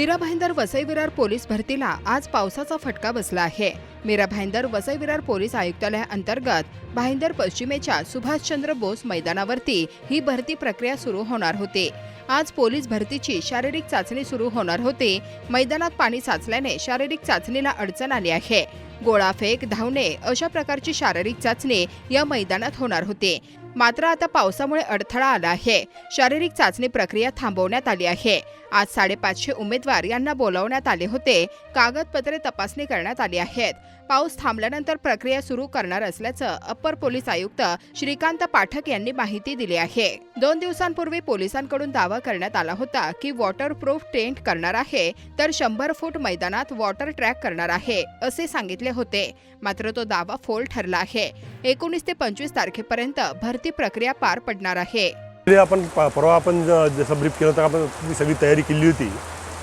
Mira Bhayandar Vasai Virar police भरतीला आज पावसाचा फटका बसला आहे. मीरा भाईंदर वसई विरार पोलीस आयुक्तालया अंतर्गत भाईंदर पश्चिमेच्या सुभाषचंद्र बोस मैदानावरती ही भरती प्रक्रिया सुरू होणार होती. आज पोलीस भरतीची शारीरिक चाचणी सुरू होणार होती. मैदानात पाणी साचल्याने शारीरिक चाचणीला अडचण आली आहे. गोळाफेक धावणे अशा प्रकारची शारीरिक चाचणी या मैदानात होणार होती. मात्र आता पावसामुळे अडथळा आला आहे. शारीरिक चाचणी प्रक्रिया थांबवण्यात आली आहे. आज साडेपाचशे उमेदवार यांना बोलावण्यात आले होते. कागदपत्रे तपासणी करण्यात आली आहेत. पाऊस थांबल्यानंतर प्रक्रिया सुरू करणार असल्याचं अप्पर पोलीस आयुक्त श्रीकांत पाठक यांनी माहिती दिली आहे. दोन दिवसांपूर्वी पोलिसांकडून दावा करण्यात आला होता की वॉटर प्रूफ टेंट करणार आहे तर शंभर फूट मैदानात वॉटर ट्रॅक करणार आहे असे सांगितले होते. मात्र तो दावा फोल ठरला आहे. एकोणीस ते पंचवीस तारखेपर्यंत भरती प्रक्रिया पार पडणार आहे. आपण परवा आपण जसं ब्रीफ केलं होतं आपण सगळी तयारी केली होती.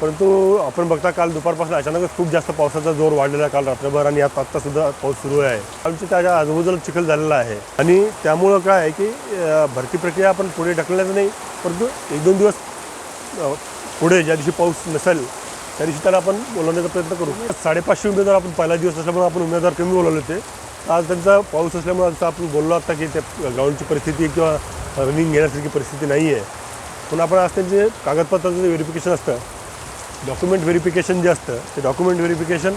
परंतु आपण बघता काल दुपारपासून अचानकच खूप जास्त पावसाचा जोर वाढलेला काल रात्रभर आणि आता आत्ता सुद्धा पाऊस सुरू आहे. आमच्या त्याच्या आजूबाजूला चिखल झालेला आहे. आणि त्यामुळं काय आहे की भरती प्रक्रिया आपण पुढे ढकलण्याचं नाही परंतु एक दोन दिवस पुढे ज्या दिवशी पाऊस नसेल त्या दिवशी त्याला आपण बोलवण्याचा प्रयत्न करू. साडेपाचशे उमेदवार आपण पहिला दिवस असल्यामुळे आपण उमेदवार कमी बोलवले होते. आज त्यांचा पाऊस असल्यामुळे आता आपण बोललो आता की त्या ग्राउंडची परिस्थिती किंवा रनिंग घेण्यासारखी परिस्थिती नाही आहे पण आपण आज त्यांचे कागदपत्राचं जे व्हेरिफिकेशन असतं डॉक्युमेंट व्हेरिफिकेशन जे असतं ते डॉक्युमेंट व्हेरिफिकेशन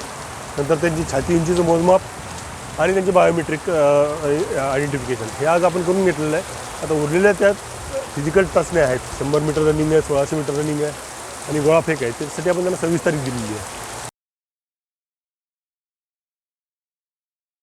नंतर त्यांची छाती उंचीचं मोजमाप आणि त्यांचे बायोमेट्रिक आयडेंटिफिकेशन हे आज आपण करून घेतलेलं आहे. आता उरलेल्या त्यात फिजिकल चाचण्या आहेत. शंभर मीटर रनिंग आहे सोळाशे मीटर रनिंग आहे. आणि गोळाफेक आहे. त्याच्यासाठी आपण त्यांना सव्वीस तारीख दिलेली आहे.